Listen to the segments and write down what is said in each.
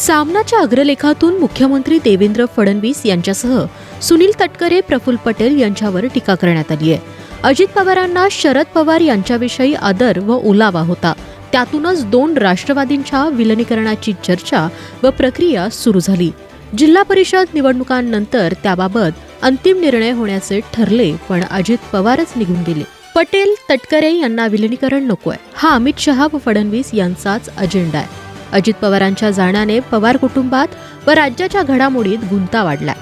सामनाच्या अग्रलेखातून मुख्यमंत्री देवेंद्र फडणवीस यांच्यासह सुनील तटकरे प्रफुल्ल पटेल यांच्यावर टीका करण्यात आली आहे अजित पवारांना शरद पवार यांच्याविषयी आदर व ओलावा होता. त्यातूनच दोन राष्ट्रवादींच्या विलनीकरणाची चर्चा व प्रक्रिया सुरू झाली. जिल्हा परिषद निवडणुकांनंतर त्याबाबत अंतिम निर्णय होण्याचे ठरले पण अजित पवारच निघून गेले. पटेल तटकरे यांना विलिनीकरण नकोय. हा अमित शहा व फडणवीस यांचाच अजेंडा आहे. अजित पवारांच्या जाण्याने पवार कुटुंबात व राज्याच्या घडामोडीत गुंता वाढलाय.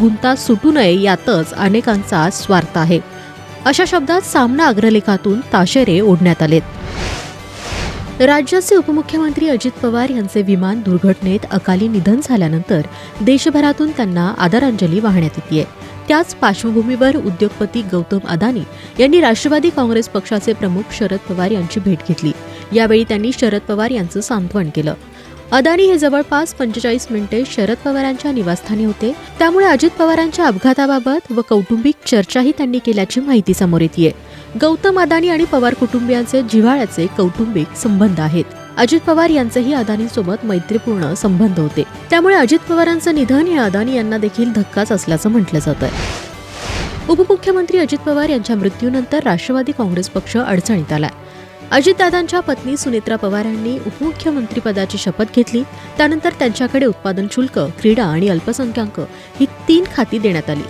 गुंता सुटू नये यातच अनेकांचा स्वार्थ आहे. अशा शब्दात सामना अग्रलेखातून ताशेरे ओढण्यात आलेत. राज्याचे उपमुख्यमंत्री अजित पवार यांचे विमान दुर्घटनेत अकाली निधन झाल्यानंतर देशभरातून त्यांना आदरांजली वाहण्यात येते. त्याच पार्श्वभूमीवर उद्योगपती गौतम अदानी यांनी राष्ट्रवादी काँग्रेस पक्षाचे प्रमुख शरद पवार यांची भेट घेतली. यावेळी त्यांनी शरद पवार यांचं सांत्वन केलं. अदानी हे जवळपास पंचेचाळीस मिनिटे शरद पवारांच्या निवासस्थानी होते. त्यामुळे अजित पवारांच्या अपघाताबाबत व कौटुंबिक चर्चाही त्यांनी केल्याची माहिती समोर येते गौतम अदानी आणि पवार कुटुंबियांचे जिव्हाळ्याचे कौटुंबिक संबंध आहेत. अजित पवार यांचेही अदानीसोबत मैत्रीपूर्ण संबंध होते. त्यामुळे अजित पवारांचं निधन हे अदानी यांना देखील धक्काच असल्याचं म्हटलं जात उपमुख्यमंत्री अजित पवार यांच्या मृत्यूनंतर राष्ट्रवादी काँग्रेस पक्ष अडचणीत आला अजितदादांच्या पत्नी सुनेत्रा पवार यांनी उपमुख्यमंत्रीपदाची शपथ घेतली. त्यानंतर त्यांच्याकडे उत्पादन शुल्क क्रीडा आणि अल्पसंख्याक ही तीन खाती देण्यात आली.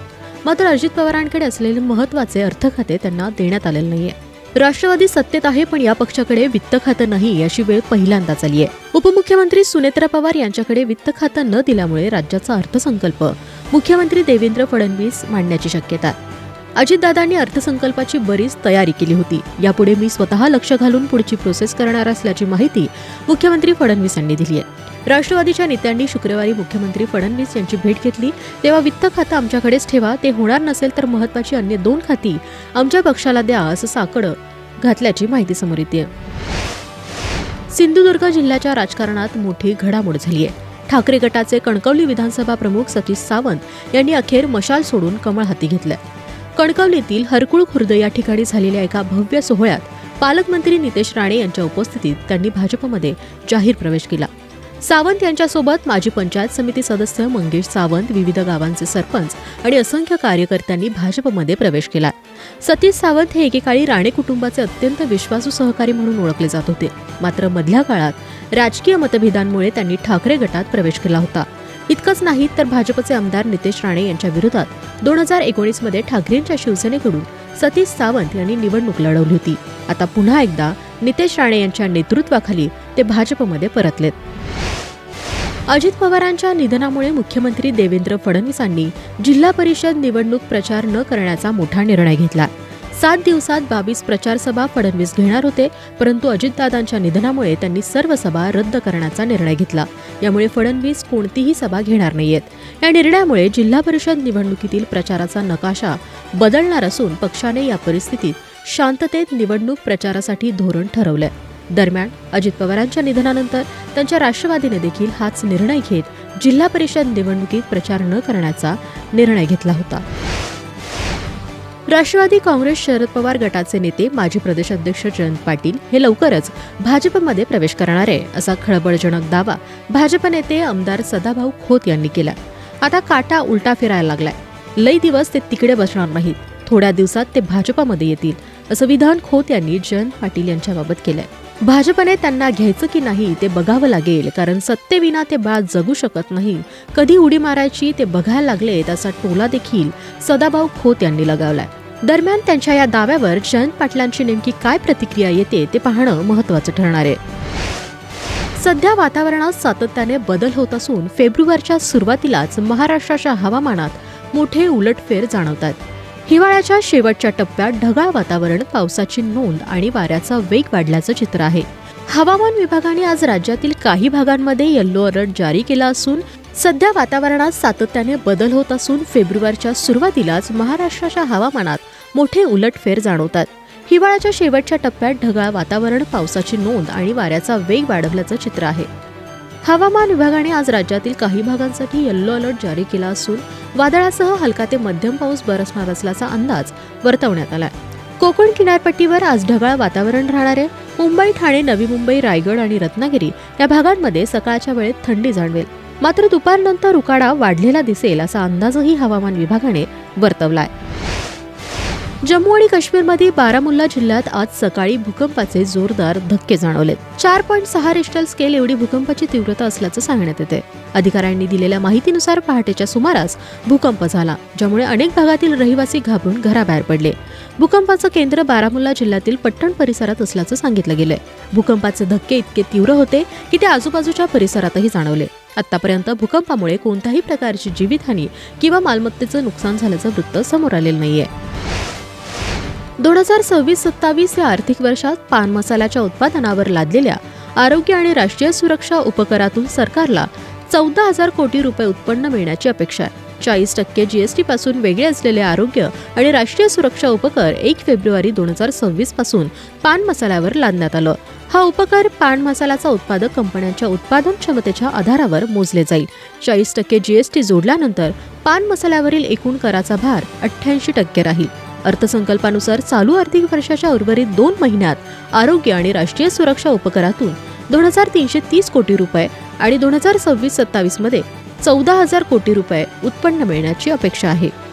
मात्र अजित पवारांकडे असलेले महत्त्वाचे अर्थ खाते त्यांना देण्यात आलेलं नाहीये. राष्ट्रवादी सत्तेत आहे पण या पक्षाकडे वित्त खातं नाही अशी वेळ पहिल्यांदाच आली आहे. उपमुख्यमंत्री सुनेत्रा पवार यांच्याकडे वित्त खातं न दिल्यामुळे राज्याचा अर्थसंकल्प मुख्यमंत्री देवेंद्र फडणवीस मांडण्याची शक्यता आहे. अजितदादांनी अर्थसंकल्पाची बरीच तयारी केली होती. यापुढे मी स्वतः लक्ष घालून पुढची प्रोसेस करणार असल्याची माहिती मुख्यमंत्री फडणवीस यांनी दिली आहे. राष्ट्रवादीच्या नेत्यांनी शुक्रवारी मुख्यमंत्री फडणवीस यांची भेट घेतली. तेव्हा वित्त खातं आमच्याकडेच ठेवा ते होणार नसेल तर महत्वाची अन्य दोन खाती आमच्या पक्षाला द्या असं साकडं घातल्याची माहिती समोर येते. सिंधुदुर्ग जिल्ह्याच्या राजकारणात मोठी घडामोड झाली आहे. ठाकरे गटाचे कणकवली विधानसभा प्रमुख सतीश सावंत यांनी अखेर मशाल सोडून कमळ हाती घेतलंय कणकवलीतील हरकुळ खुर्द या ठिकाणी झालेल्या एका भव्य सोहळ्यात पालकमंत्री नितेश राणे यांच्या उपस्थितीत त्यांनी भाजपमध्ये जाहीर प्रवेश केला. सावंत यांच्यासोबत माजी पंचायत समिती सदस्य मंगेश सावंत विविध गावांचे सरपंच आणि असंख्य कार्यकर्त्यांनी भाजपमध्ये प्रवेश केला. सतीश सावंत हे एकेकाळी राणे कुटुंबाचे अत्यंत विश्वासू सहकारी म्हणून ओळखले जात होते. मात्र मधल्या काळात राजकीय मतभेदांमुळे त्यांनी ठाकरे गटात प्रवेश केला होता. इतकंच नाही तर भाजपचे आमदार नितेश राणे यांच्या विरोधात दोन हजार एकोणीसमध्ये ठाकरेंच्या शिवसेनेकडून सतीश सावंत यांनी निवडणूक लढवली होती. आता पुन्हा एकदा नितेश राणे यांच्या नेतृत्वाखाली ते भाजपमध्ये परतलेत. अजित पवारांच्या निधनामुळे मुख्यमंत्री देवेंद्र फडणवीसांनी जिल्हा परिषद निवडणूक प्रचार न करण्याचा मोठा निर्णय घेतला. सात दिवसात बावीस प्रचार सभा फडणवीस घेणार होते परंतु अजितदादांच्या निधनामुळे त्यांनी सर्व सभा रद्द करण्याचा निर्णय घेतला. यामुळे फडणवीस कोणतीही सभा घेणार नाहीयेत. या निर्णयामुळे जिल्हा परिषद निवडणुकीतील प्रचाराचा नकाशा बदलणार असून पक्षाने या परिस्थितीत शांततेत निवडणूक प्रचारासाठी धोरण ठरवलंय. दरम्यान अजित पवारांच्या निधनानंतर त्यांच्या राष्ट्रवादीने देखील हाच निर्णय घेत जिल्हा परिषद निवडणुकीत प्रचार न करण्याचा निर्णय घेतला होता. राष्ट्रवादी काँग्रेस शरद पवार गटाचे नेते माजी प्रदेशाध्यक्ष जयंत पाटील हे लवकरच भाजपमध्ये प्रवेश करणार आहे असा खळबळजनक दावा भाजप नेते आमदार सदाभाऊ खोत यांनी केला. आता काटा उलटा फिरायला लागलाय. लई दिवस ते तिकडे बसणार नाहीत. थोड्या दिवसात ते भाजपामध्ये येतील असं विधान खोत यांनी जयंत पाटील यांच्याबाबत केलंय. भाजपने त्यांना घ्यायचं की नाही ते बघावं लागेल कारण सत्तेविना ते बाळ जगू शकत नाही. कधी उडी मारायची ते बघायला लागले असा टोला देखील सदाभाऊ खोत यांनी लगावलाय. दरम्यान त्यांच्या या दाव्यावर जयंत पाटलांची नेमकी काय प्रतिक्रिया येते ते पाहणं महत्वाचं ठरणार आहे. सध्या वातावरणात सातत्याने बदल होत असून फेब्रुवारीच्या सुरुवातीलाच महाराष्ट्राच्या हवामानात मोठे उलटफेर जाणवतात हिवाळ्याच्या शेवटच्या टप्प्यात ढगाळ वातावरण पावसाची नोंद आणि वाऱ्याचा वेग वाढल्याचं चित्र आहे. हवामान विभागाने आज राज्यातील काही भागांमध्ये येल्लो अलर्ट जारी केला असून सध्या वातावरणात सातत्याने बदल होत असून फेब्रुवारीच्या सुरुवातीलाच महाराष्ट्राच्या हवामानात मोठे उलटफेर जाणवतात. हिवाळ्याच्या शेवटच्या टप्प्यात ढगाळ वातावरण पावसाची नोंद आणि वाऱ्याचा वेग वाढवल्याचं चित्र आहे. हवामान विभागाने आज राज्यातील काही भागांसाठी येल्लो अलर्ट जारी केला असून वादळासह हलका ते मध्यम पाऊस बरसणार असल्याचा अंदाज वर्तवण्यात आला कोकण किनारपट्टीवर आज ढगाळ वातावरण राहणार आहे. मुंबई ठाणे नवी मुंबई रायगड आणि रत्नागिरी या भागांमध्ये सकाळच्या वेळेत थंडी जाणवेल. मात्र दुपारनंतर उकाडा वाढलेला दिसेल असा अंदाजही हवामान विभागाने वर्तवला आहे जम्मू आणि काश्मीरमध्ये बारामुल्ला जिल्ह्यात आज सकाळी भूकंपाचे जोरदार धक्के जाणवले. चार पॉईंट सहा रिश्टर स्केल एवढी भूकंपाची तीव्रता असल्याचं सांगण्यात येते. अधिकाऱ्यांनी दिलेल्या माहितीनुसार पहाटेच्या सुमारास भूकंप झाला ज्यामुळे अनेक भागातील रहिवासी घाबरून घराबाहेर पडले. भूकंपाचं केंद्र बारामुल्ला जिल्ह्यातील पट्टण परिसरात असल्याचं सांगितलं गेलंय. भूकंपाचे धक्के इतके तीव्र होते की ते आजूबाजूच्या परिसरातही जाणवले. आतापर्यंत भूकंपामुळे कोणत्याही प्रकारची जीवितहानी किंवा मालमत्तेचं नुकसान झाल्याचं वृत्त समोर आलेलं नाहीये. दोन हजार सव्वीस सत्तावीस या आर्थिक वर्षात पान मसाल्याच्या उत्पादनावर लादलेल्या आरोग्य आणि राष्ट्रीय सुरक्षा उपकरातून सरकारला चौदा हजार कोटी रुपये उत्पन्न मिळण्याची अपेक्षा आहे. चाळीस टक्के जीएसटी पासून वेगळे असलेले आरोग्य आणि राष्ट्रीय सुरक्षा उपकर एक फेब्रुवारी दोन हजार सव्वीसपासून पान मसाल्यावर लादण्यात आलं. हा उपकर पान मसाल्याचा उत्पादक कंपन्यांच्या उत्पादन क्षमतेच्या आधारावर मोजले जाईल. चाळीस टक्के जीएसटी जोडल्यानंतर पान मसाल्यावरील एकूण कराचा भार अठ्ठ्याऐंशी टक्के राहील. अर्थसंकल्पानुसार चालू आर्थिक वर्षाच्या उर्वरित दोन महिन्यात आरोग्य आणि राष्ट्रीय सुरक्षा उपकरातून दोन हजार तीनशे तीस कोटी रुपये आणि दोन हजार सव्वीस सत्तावीसमध्ये चौदा हजार कोटी रुपये उत्पन्न मिळण्याची अपेक्षा आहे.